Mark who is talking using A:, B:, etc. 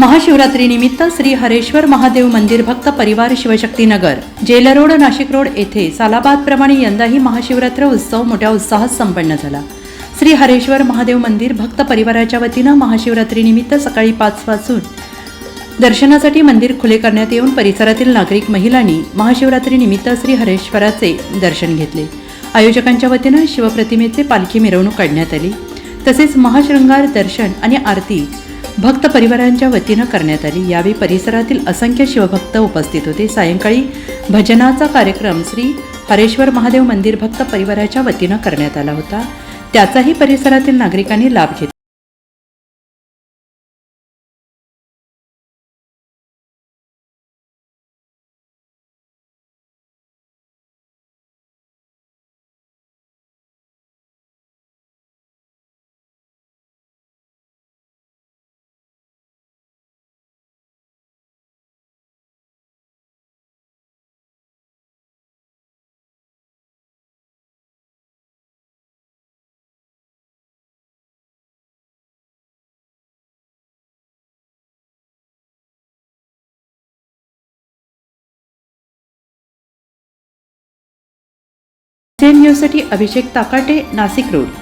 A: महाशिवरात्रीनिमित्त श्री हरेश्वर महादेव मंदिर भक्त परिवार Shivshaktinagar jail road Nashik road येथे सालाबादप्रमाणे यंदाही महाशिवरात्र उत्सव मोठ्या उत्साहात संपन्न झाला. श्री हरेश्वर महादेव मंदिर भक्त परिवाराच्या वतीनं महाशिवरात्रीनिमित्त सकाळी पाच वाजून दर्शनासाठी मंदिर खुले करण्यात येऊन परिसरातील नागरिक महिलांनी महाशिवरात्रीनिमित्त श्री हरेश्वराचे दर्शन घेतले. आयोजकांच्या वतीनं शिवप्रतिमेचे पालखी मिरवणूक काढण्यात आली. तसेच महाशृंगार दर्शन आणि आरती भक्त परिवारांच्या वतीनं करण्यात आली. यावेळी परिसरातील असंख्य शिवभक्त उपस्थित होते. सायंकाळी भजनाचा कार्यक्रम श्री हरेश्वर महादेव मंदिर भक्त परिवाराच्या वतीनं करण्यात आला होता. त्याचाही परिसरातील नागरिकांनी लाभ घेतला न्यूजसाठी अभिषेक ताकाटे नाशिक रोड.